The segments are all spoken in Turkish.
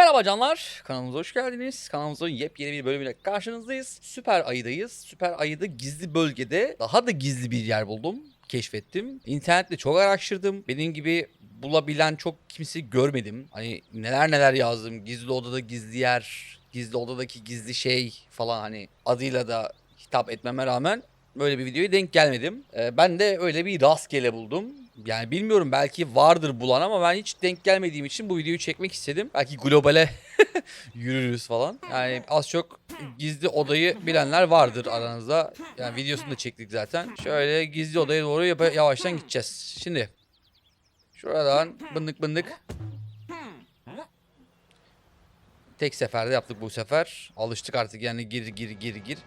Merhaba canlar, kanalımıza hoş geldiniz. Kanalımızın yepyeni bir bölümüyle karşınızdayız. Süper Ayı'dayız. Süper Ayı'da gizli bölgede daha da gizli bir yer buldum, keşfettim. İnternette çok araştırdım. Benim gibi bulabilen çok kimse görmedim. Hani neler neler yazdım. Gizli odada gizli yer, gizli odadaki gizli şey falan hani adıyla da hitap etmeme rağmen böyle bir videoya denk gelmedim. Ee, ben de öyle bir rastgele buldum. Yani bilmiyorum belki vardır bulan ama ben hiç denk gelmediğim için bu videoyu çekmek istedim. Belki globale yürürüz falan. Yani az çok gizli odayı bilenler vardır aranızda. Yani videosunu da çektik zaten. Şöyle gizli odaya doğru yapa- yavaştan gideceğiz. Şimdi şuradan bındık bındık. Tek seferde yaptık bu sefer. Alıştık artık yani gir gir gir gir.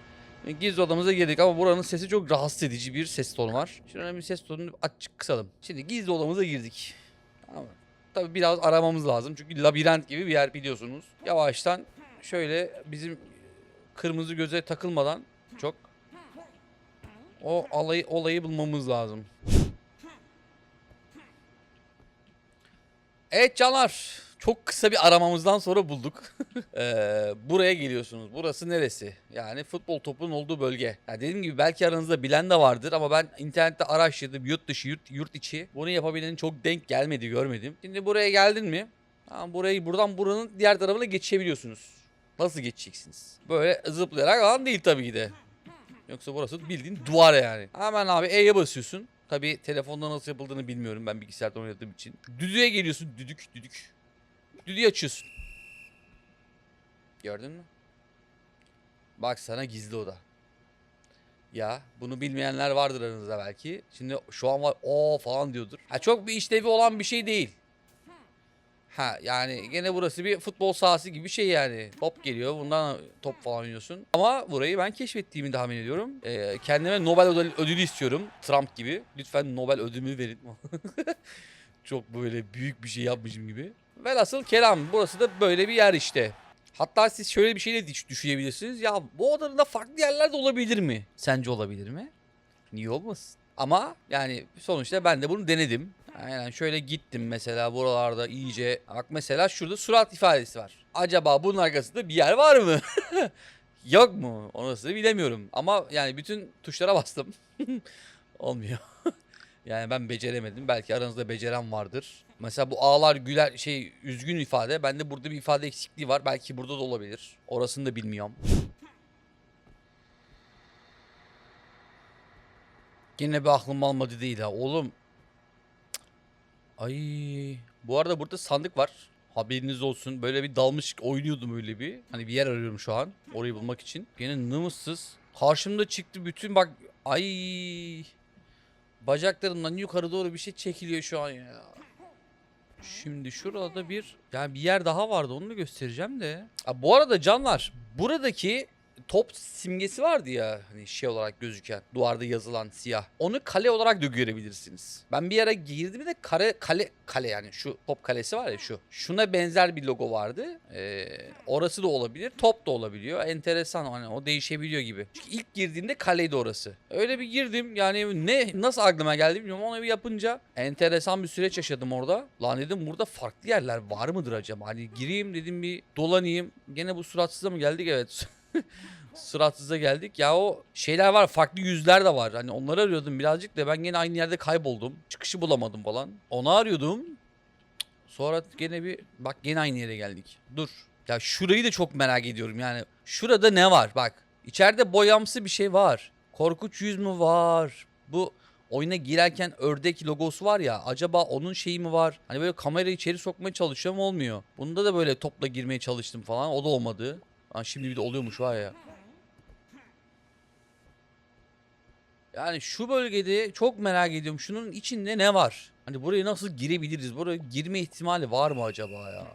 Gizli odamıza girdik ama buranın sesi çok rahatsız edici bir ses tonu var. Şimdi önemli ses tonunu açık kısalım. Şimdi gizli odamıza girdik. Tamam. Tabii biraz aramamız lazım çünkü labirent gibi bir yer biliyorsunuz. Yavaştan şöyle bizim kırmızı göze takılmadan çok o olayı, olayı bulmamız lazım. Evet canlar. Çok kısa bir aramamızdan sonra bulduk. Ee, buraya geliyorsunuz. Burası neresi? Yani futbol topunun olduğu bölge. Yani dediğim gibi belki aranızda bilen de vardır ama ben internette araştırdım. Yurt dışı, yurt, yurt içi. Bunu yapabilenin çok denk gelmedi, görmedim. Şimdi buraya geldin mi? Tamam, burayı buradan buranın diğer tarafına geçebiliyorsunuz. Nasıl geçeceksiniz? Böyle zıplayarak falan değil tabii ki de. Yoksa burası bildiğin duvar yani. Hemen abi E'ye basıyorsun. Tabii telefonda nasıl yapıldığını bilmiyorum ben bilgisayarda oynadığım için. Düdüğe geliyorsun. Düdük, düdük. Düdüğü açıyorsun. Gördün mü? Bak sana gizli oda. Ya bunu bilmeyenler vardır aranızda belki. Şimdi şu an var o falan diyordur. Ha çok bir işlevi olan bir şey değil. Ha yani gene burası bir futbol sahası gibi bir şey yani. Top geliyor bundan top falan oynuyorsun. Ama burayı ben keşfettiğimi tahmin ediyorum. Ee, kendime Nobel ödülü, istiyorum. Trump gibi. Lütfen Nobel ödülümü verin. Çok böyle büyük bir şey yapmışım gibi. Velhasıl kelam burası da böyle bir yer işte. Hatta siz şöyle bir şey de düş- düşünebilirsiniz. Ya bu odanın da farklı yerlerde olabilir mi? Sence olabilir mi? Niye olmasın? Ama yani sonuçta ben de bunu denedim. Aynen şöyle gittim mesela buralarda iyice. Bak mesela şurada surat ifadesi var. Acaba bunun arkasında bir yer var mı? Yok mu? Orası bilemiyorum. Ama yani bütün tuşlara bastım. Olmuyor. yani ben beceremedim. Belki aranızda beceren vardır. Mesela bu ağlar güler şey üzgün ifade. Bende burada bir ifade eksikliği var. Belki burada da olabilir. Orasını da bilmiyorum. Yine bir aklım almadı değil ha. Oğlum. Ay. Bu arada burada sandık var. Haberiniz olsun. Böyle bir dalmış oynuyordum öyle bir. Hani bir yer arıyorum şu an. Orayı bulmak için. Yine nımızsız. Karşımda çıktı bütün bak. Ay. Bacaklarımdan yukarı doğru bir şey çekiliyor şu an ya. Şimdi şurada bir yani bir yer daha vardı onu da göstereceğim de. Ha, bu arada canlar buradaki top simgesi vardı ya hani şey olarak gözüken duvarda yazılan siyah. Onu kale olarak da görebilirsiniz. Ben bir yere girdim de kare kale kale yani şu top kalesi var ya şu. Şuna benzer bir logo vardı. Ee, orası da olabilir. Top da olabiliyor. Enteresan hani o değişebiliyor gibi. Çünkü ilk girdiğimde kaleydi orası. Öyle bir girdim yani ne nasıl aklıma geldi bilmiyorum onu bir yapınca enteresan bir süreç yaşadım orada. Lan dedim burada farklı yerler var mıdır acaba? Hani gireyim dedim bir dolanayım. Gene bu suratsıza mı geldik? Evet. Suratsıza geldik. Ya o şeyler var farklı yüzler de var. Hani onları arıyordum birazcık da ben gene aynı yerde kayboldum. Çıkışı bulamadım falan. Onu arıyordum. Sonra gene bir bak gene aynı yere geldik. Dur. Ya şurayı da çok merak ediyorum yani. Şurada ne var? Bak. içeride boyamsı bir şey var. Korkunç yüz mü var? Bu oyuna girerken ördek logosu var ya. Acaba onun şeyi mi var? Hani böyle kamerayı içeri sokmaya çalışıyorum olmuyor. Bunda da böyle topla girmeye çalıştım falan. O da olmadı. Ha, şimdi bir de oluyormuş var ya. Yani şu bölgede çok merak ediyorum. Şunun içinde ne var? Hani buraya nasıl girebiliriz? Buraya girme ihtimali var mı acaba ya?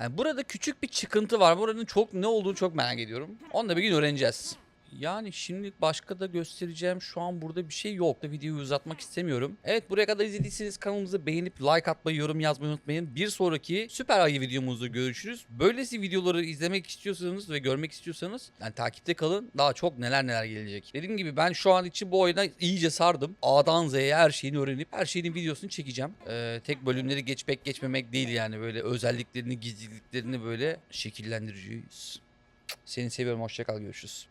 Yani burada küçük bir çıkıntı var. Buranın çok ne olduğunu çok merak ediyorum. Onu da bir gün öğreneceğiz. Yani şimdilik başka da göstereceğim şu an burada bir şey yok. Da videoyu uzatmak istemiyorum. Evet buraya kadar izlediyseniz kanalımızı beğenip like atmayı, yorum yazmayı unutmayın. Bir sonraki süper ayı videomuzda görüşürüz. Böylesi videoları izlemek istiyorsanız ve görmek istiyorsanız yani takipte kalın. Daha çok neler neler gelecek. Dediğim gibi ben şu an için bu oyuna iyice sardım. A'dan Z'ye her şeyini öğrenip her şeyin videosunu çekeceğim. Ee, tek bölümleri geçmek geçmemek değil yani böyle özelliklerini, gizliliklerini böyle şekillendireceğiz. Seni seviyorum. Hoşça kal. Görüşürüz.